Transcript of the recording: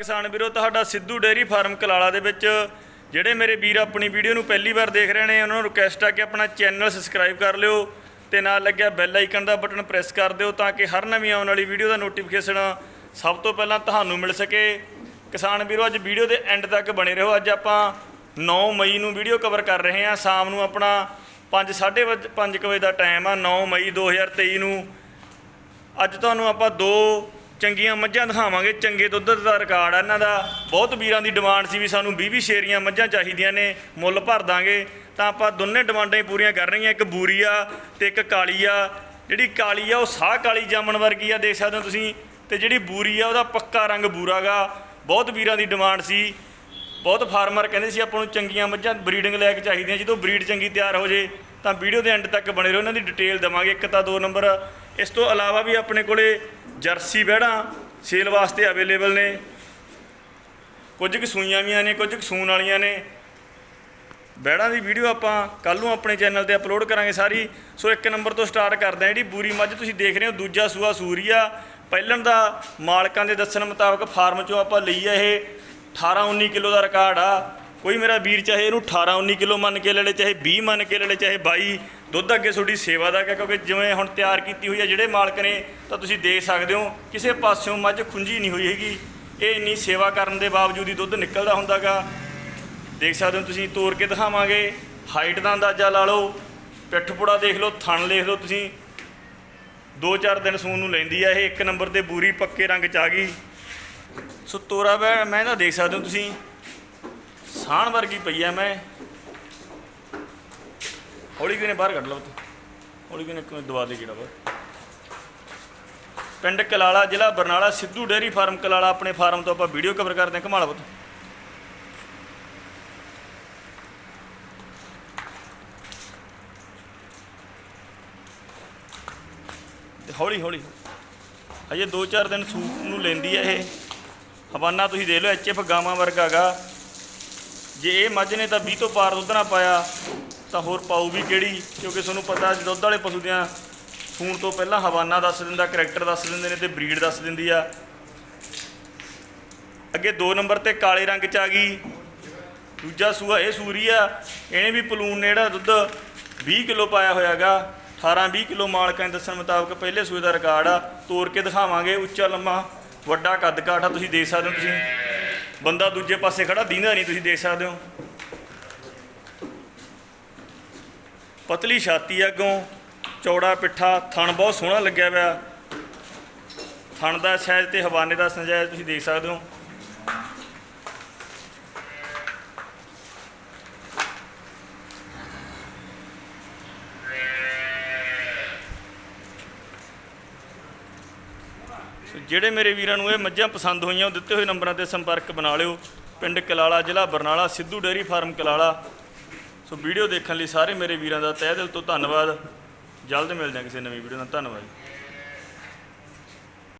ਕਿਸਾਨ ਵੀਰੋ, ਤੁਹਾਡਾ ਸਿੱਧੂ ਡੇਅਰੀ ਫਾਰਮ ਕਲਾਲਾ ਦੇ ਵਿੱਚ ਜਿਹੜੇ ਮੇਰੇ ਵੀਰ ਆਪਣੀ ਵੀਡੀਓ ਨੂੰ ਪਹਿਲੀ ਵਾਰ ਦੇਖ ਰਹੇ ਨੇ, ਉਹਨਾਂ ਨੂੰ ਰਿਕੁਐਸਟ ਆ ਕਿ ਆਪਣਾ ਚੈਨਲ ਸਬਸਕ੍ਰਾਈਬ ਕਰ ਲਿਓ ਤੇ ਨਾਲ ਲੱਗਿਆ ਬੈਲ ਆਈਕਨ ਦਾ ਬਟਨ ਪ੍ਰੈਸ ਕਰ ਦਿਓ ਤਾਂ ਕਿ ਹਰ ਨਵੀਂ ਆਉਣ ਵਾਲੀ ਵੀਡੀਓ ਦਾ ਨੋਟੀਫਿਕੇਸ਼ਨ ਸਭ ਤੋਂ ਪਹਿਲਾਂ ਤੁਹਾਨੂੰ ਮਿਲ ਸਕੇ। ਕਿਸਾਨ ਵੀਰੋ, ਅੱਜ ਵੀਡੀਓ ਦੇ ਐਂਡ ਤੱਕ ਬਣੇ ਰਹੋ। ਅੱਜ ਆਪਾਂ 9 ਮਈ ਨੂੰ ਵੀਡੀਓ ਕਵਰ ਕਰ ਰਹੇ ਹਾਂ। ਸ਼ਾਮ ਨੂੰ ਆਪਣਾ 5 5:30 ਵਜੇ ਦਾ ਟਾਈਮ ਆ 9 ਮਈ 2023 ਨੂੰ। ਅੱਜ ਤੁਹਾਨੂੰ ਆਪਾਂ ਦੋ ਚੰਗੀਆਂ ਮੱਝਾਂ ਦਿਖਾਵਾਂਗੇ, ਚੰਗੇ ਦੁੱਧ ਦਾ ਰਿਕਾਰਡ ਆ ਇਹਨਾਂ ਦਾ। ਬਹੁਤ ਵੀਰਾਂ ਦੀ ਡਿਮਾਂਡ ਸੀ ਵੀ ਸਾਨੂੰ 20 20 ਸ਼ੇਰੀਆਂ ਮੱਝਾਂ ਚਾਹੀਦੀਆਂ ਨੇ, ਮੁੱਲ ਭਰ ਦਾਂਗੇ। ਤਾਂ ਆਪਾਂ ਦੋਨੇ ਡਿਮਾਂਡਾਂ ਹੀ ਪੂਰੀਆਂ ਕਰ ਰਹੀਆਂ, ਇੱਕ ਬੂਰੀ ਆ ਤੇ ਇੱਕ ਕਾਲੀ ਆ। ਜਿਹੜੀ ਕਾਲੀ ਆ, ਉਹ ਸਾਹ ਕਾਲੀ ਜਾਮਣ ਵਰਗੀ ਆ, ਦੇਖ ਸਕਦੇ ਹੋ ਤੁਸੀਂ। ਤੇ ਜਿਹੜੀ ਬੂਰੀ ਆ, ਉਹਦਾ ਪੱਕਾ ਰੰਗ ਬੂਰਾਗਾ। ਬਹੁਤ ਵੀਰਾਂ ਦੀ ਡਿਮਾਂਡ ਸੀ। ਬਹੁਤ ਫਾਰਮਰ ਕਹਿੰਦੇ ਸੀ, ਆਪਾਂ ਨੂੰ ਚੰਗੀਆਂ ਮੱਝਾਂ ਬਰੀਡਿੰਗ ਲੈ ਕੇ ਚਾਹੀਦੀਆਂ, ਜਦੋਂ ਬਰੀਡ ਚੰਗੀ ਤਿਆਰ ਹੋ ਜੇ, ਤਾਂ ਵੀਡੀਓ ਦੇ ਐਂਡ ਤੱਕ ਬਣੇ ਰਹੋ, ਇਹਨਾਂ ਦੀ ਡਿਟੇਲ ਦਵਾਂਗੇ। ਇੱਕ ਤਾਂ ਦੋ ਨੰਬਰ ਇਸ ਤੋਂ ਇਲਾਵਾ ਵੀ ਆਪਣੇ ਕੋਲੇ ਜਰਸੀ ਬਹਿੜਾਂ ਸੇਲ ਵਾਸਤੇ ਅਵੇਲੇਬਲ ਨੇ। ਕੁਝ ਕੁ ਸੂਈਆਂ ਵੀਆਂ ਨੇ, ਕੁਝ ਕੁ ਸੂਣ ਵਾਲੀਆਂ ਨੇ। ਬਹਿੜਾਂ ਦੀ ਵੀਡੀਓ ਆਪਾਂ ਕੱਲ ਨੂੰ ਆਪਣੇ ਚੈਨਲ ਤੇ ਅਪਲੋਡ ਕਰਾਂਗੇ ਸਾਰੀ। ਸੋ ਇੱਕ ਨੰਬਰ ਤੋਂ ਸਟਾਰਟ ਕਰਦੇ ਹਾਂ, ਜਿਹੜੀ ਬੂਰੀ ਮੱਝ ਤੁਸੀਂ ਦੇਖ ਰਹੇ ਹੋ, ਦੂਜਾ ਸੂਆ ਸੂਰੀਆ। ਪਹਿਲਣ ਦਾ ਮਾਲਕਾਂ ਦੇ ਦੱਸਣ ਮੁਤਾਬਕ ਫਾਰਮ ਚੋਂ ਆਪਾਂ ਲਈ ਆ ਇਹ 18 19 ਕਿਲੋ ਦਾ ਰਿਕਾਰਡ ਆ। ਕੋਈ ਮੇਰਾ ਵੀਰ ਚਾਹੇ ਇਹਨੂੰ 18 19 ਕਿਲੋ ਮੰਨ ਕੇ ਲੈ ਲੇ, ਚਾਹੇ 20 ਮੰਨ ਕੇ ਲੈ ਲੇ, ਚਾਹੇ 22 ਦੁੱਧ ਅੱਗੇ ਤੁਹਾਡੀ ਸੇਵਾ ਦਾ ਹੈ ਕਿਉਂਕਿ ਜਿਵੇਂ ਹੁਣ ਤਿਆਰ ਕੀਤੀ ਹੋਈ ਆ ਜਿਹੜੇ ਮਾਲਕ ਨੇ, ਤਾਂ ਤੁਸੀਂ ਦੇਖ ਸਕਦੇ ਹੋ, ਕਿਸੇ ਪਾਸਿਓਂ ਮੱਝ ਖੁੰਝੀ ਨਹੀਂ ਹੋਈ ਹੈਗੀ। ਇਹ ਇੰਨੀ ਸੇਵਾ ਕਰਨ ਦੇ ਬਾਵਜੂਦ ਹੀ ਦੁੱਧ ਨਿਕਲਦਾ ਹੁੰਦਾਗਾ। ਦੇਖ ਸਕਦੇ ਹੋ ਤੁਸੀਂ ਤੋੜ ਕੇ ਦਿਖਾਵਾਂਗੇ। ਹਾਈਟ ਦਾ ਅੰਦਾਜ਼ਾ ਲਾ ਲਓ। ਪਿੱਠ ਪੁੜਾ ਦੇਖ ਲਓ, ਥਣ ਦੇਖ ਲਓ ਤੁਸੀਂ। 2-4 ਦਿਨ ਸੂਨ ਨੂੰ ਲੈਂਦੀ ਆ ਇਹ, ਇੱਕ ਨੰਬਰ ਤੇ ਬੂਰੀ ਪੱਕੇ ਰੰਗ ਚ ਆ ਗਈ। ਸੋ ਤੋਰਾ ਮੈਂ ਮੈਂ ਤਾਂ ਦੇਖ ਸਕਦੇ ਹੋ ਤੁਸੀਂ ਸਾਣ ਵਰਗੀ ਪਈ ਆ ਮੈਂ। ਹੌਲੀ ਕਿਨੇ ਬਾਹਰ ਕੱਢ ਲਓ ਤੂੰ ਹੌਲੀ ਕਿਨੇ ਕਿਵੇਂ ਦਵਾ ਦੇ ਕਿਹੜਾ ਬਾਹਰ ਪਿੰਡ ਕਲਾਲਾ, ਜ਼ਿਲ੍ਹਾ ਬਰਨਾਲਾ, ਸਿੱਧੂ ਡੇਅਰੀ ਫਾਰਮ ਕਲਾਲਾ, ਆਪਣੇ ਫਾਰਮ ਤੋਂ ਆਪਾਂ ਵੀਡੀਓ ਕਵਰ ਕਰਦੇ ਹਾਂ। ਘਮਾਲਾ ਪੁੱਤ। ਤੇ ਹੌਲੀ। ਹੌਲੀ ਅਜੇ 2-4 ਦਿਨ ਸੂਪ ਨੂੰ ਲੈਂਦੀ ਹੈ ਇਹ। ਹਵਾਨਾ ਤੁਸੀਂ ਦੇਖ ਲਓ ਐਚਐਫ ਗਾਵਾਂ ਵਰਗਾ ਜੇ ਇਹ ਮੱਝ ਨੇ ਤਾਂ 20 ਤੋਂ ਪਾਰ ਦੁੱਧ ਨਾ ਪਾਇਆ, ਤਾਂ ਹੋਰ ਪਾਉ ਵੀ ਕਿਹੜੀ? ਕਿਉਂਕਿ ਤੁਹਾਨੂੰ ਪਤਾ ਦੁੱਧ ਵਾਲੇ ਪਸ਼ੂ ਦੀਆਂ ਖੂਨ ਤੋਂ ਪਹਿਲਾਂ ਹਵਾਨਾ ਦੱਸ ਦਿੰਦਾ, ਕਰੈਕਟਰ ਦੱਸ ਦਿੰਦੇ ਨੇ ਤੇ ਬਰੀਡ ਦੱਸ ਦਿੰਦੀ ਆ। ਅੱਗੇ 2 ਨੰਬਰ ਤੇ ਕਾਲੇ ਰੰਗ ਚ ਆ ਗਈ, ਦੂਜਾ ਸੂਆ ਇਹ ਸੂਰੀ ਆ, ਇਹਨੇ ਵੀ ਪਲੂਨ ਨੇ ਜਿਹੜਾ ਦੁੱਧ 20 ਕਿਲੋ ਪਾਇਆ ਹੋਇਆਗਾ 18 20 ਕਿਲੋ ਮਾਲਕਾਂ ਦੇ ਦੱਸਣ ਮੁਤਾਬਕ ਪਹਿਲੇ ਸੂਏ ਦਾ ਰਿਕਾਰਡ ਆ ਤੋੜ ਕੇ ਦਿਖਾਵਾਂਗੇ, ਉੱਚਾ ਲੰਮਾ ਵੱਡਾ ਕੱਦ ਕਾਠ ਆ, ਤੁਸੀਂ ਦੇਖ ਸਕਦੇ ਹੋ ਤੁਸੀਂ। ਬੰਦਾ ਦੂਜੇ ਪਾਸੇ ਖੜਾ, ਦੀਂਦਾ ਨਹੀਂ, ਤੁਸੀਂ ਦੇਖ ਸਕਦੇ ਹੋ। ਪਤਲੀ ਛਾਤੀ ਅੱਗੋਂ, ਚੌੜਾ ਪਿੱਠਾ, ਥਣ ਬਹੁਤ ਸੋਹਣਾ ਲੱਗਿਆ ਹੋਇਆ। ਥਣ ਦਾ ਸਾਈਜ਼ ਤੇ ਹਵਾਨੇ ਦਾ ਸੰਜਾਇਜ਼ ਤੁਸੀਂ ਦੇਖ ਸਕਦੇ ਹੋ। ਸੋ ਜਿਹੜੇ ਮੇਰੇ ਵੀਰਾਂ ਨੂੰ ਇਹ ਮੱਝਾਂ ਪਸੰਦ ਹੋਈਆਂ, ਉਹ ਦਿੱਤੇ ਹੋਏ ਨੰਬਰਾਂ ਤੇ ਸੰਪਰਕ ਬਣਾ ਲਿਓ। ਪਿੰਡ ਕਲਾਲਾ, ਜ਼ਿਲ੍ਹਾ Barnala, Sidhu dairy farm Kalala. So video ਦੇਖਣ ਲਈ ਸਾਰੇ ਮੇਰੇ ਵੀਰਾਂ ਦਾ ਤਹਿ ਦਿਲ ਤੋਂ ਧੰਨਵਾਦ। ਜਲਦ ਮਿਲਦੇ ਹਾਂ ਕਿਸੇ ਨਵੀਂ ਵੀਡੀਓ ਨਾਲ। ਧੰਨਵਾਦ